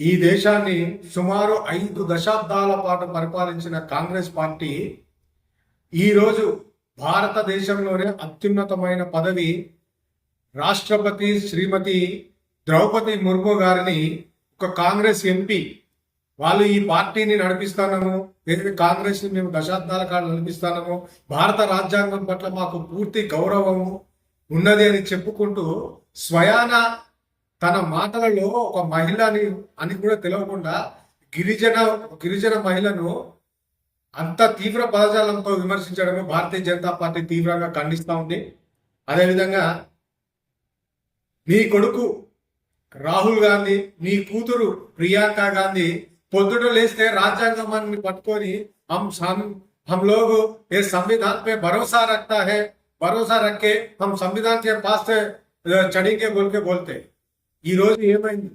ఈ దేశాన్ని సుమారు ఐదు దశాబ్దాల పాటు పరిపాలించిన కాంగ్రెస్ పార్టీ ఈరోజు భారతదేశంలోనే అత్యున్నతమైన పదవి రాష్ట్రపతి శ్రీమతి ద్రౌపది ముర్ము గారిని ఒక కాంగ్రెస్ ఎంపీ వాళ్ళు ఈ పార్టీని నడిపిస్తానము ఏదైతే కాంగ్రెస్ని మేము దశాబ్దాల కాలం నడిపిస్తానము భారత రాజ్యాంగం పట్ల మాకు పూర్తి గౌరవము ఉన్నది అని చెప్పుకుంటూ స్వయాన తన మాటలలో ఒక మహిళని అని కూడా తెలియకుండా గిరిజన గిరిజన మహిళను అంత తీవ్ర పదజాలంతో విమర్శించడమే భారతీయ జనతా పార్టీ తీవ్రంగా ఖండిస్తూ ఉంది అదేవిధంగా మీ కొడుకు రాహుల్ గాంధీ మీ కూతురు ప్రియాంక గాంధీ పొద్దుట లేస్తే రాజ్యాంగాన్ని పట్టుకొని हम हम हम लोग ये संविधान पे भरोसा रखता है भरोसा रख के हम संविधान के पास से చడికే బోల్కే బోల్తే ఈరోజు ఏమైంది?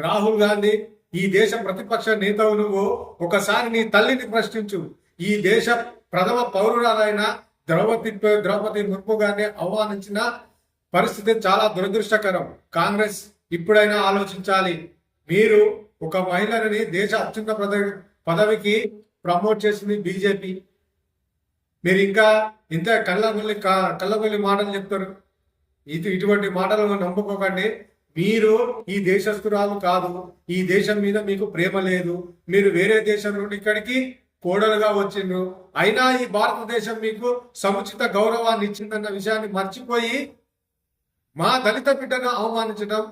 రాహుల్ గాంధీ ఈ దేశ ప్రతిపక్ష నేతవు నువ్వు ఒకసారి నీ తల్లిని ప్రశ్నించు. ఈ దేశ ప్రథమ పౌరురాలైన ద్రౌపది ద్రౌపది ముర్ము గారిని ఆహ్వానించిన పరిస్థితి చాలా దురదృష్టకరం. కాంగ్రెస్ ఇప్పుడైనా ఆలోచించాలి. మీరు ఒక మహిళని దేశ అత్యున్నత పదవి పదవికి ప్రమోట్ చేసింది బీజేపీ. మీరు ఇంకా ఇంత కళ్ళగొల్లి కళ్ళగొల్లి మాటలు చెప్తారు. ఇది ఇటువంటి మాటలను నమ్ముకోకండి. మీరు ఈ దేశస్తురాలు కాదు ఈ దేశం మీద మీకు ప్రేమ లేదు. మీరు వేరే దేశం నుండి ఇక్కడికి కోడలుగా వచ్చిండ్రు. అయినా ఈ భారతదేశం మీకు సముచిత గౌరవాన్ని ఇచ్చిందన్న విషయాన్ని మర్చిపోయి మా దళిత బిడ్డను అవమానించడం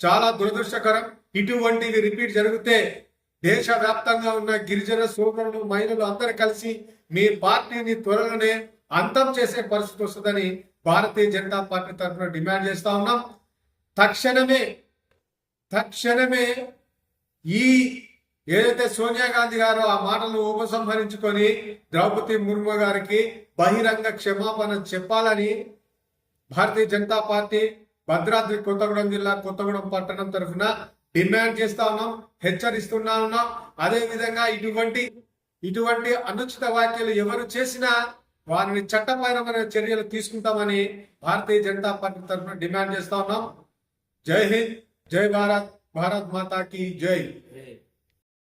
చాలా దురదృష్టకరం. ఇటువంటివి రిపీట్ జరిగితే దేశవ్యాప్తంగా ఉన్న గిరిజన సోదరులు మహిళలు అందరూ కలిసి మీ పార్టీని త్వరలోనే అంతం చేసే పరిస్థితి వస్తుందని భారతీయ జనతా పార్టీ తరఫున డిమాండ్ చేస్తా ఉన్నాం. తక్షణమే తక్షణమే ఈ ఏదైతే సోనియా గాంధీ గారు ఆ మాటలు ఉపసంహరించుకొని ద్రౌపది ముర్ము గారికి బహిరంగ క్షమాపణ చెప్పాలని భారతీయ జనతా పార్టీ భద్రాద్రి కొత్తగూడెం జిల్లా కొత్తగూడెం పట్టణం తరఫున డిమాండ్ చేస్తా ఉన్నాం హెచ్చరిస్తున్నా ఉన్నాం. అదేవిధంగా ఇటువంటి ఇటువంటి అనుచిత వ్యాఖ్యలు ఎవరు చేసినా వారిని చట్టపరమైన చర్యలు తీసుకుంటామని భారతీయ జనతా పార్టీ తరఫున డిమాండ్ చేస్తా ఉన్నాం. जय हिंद जय भारत भारत माता की जय।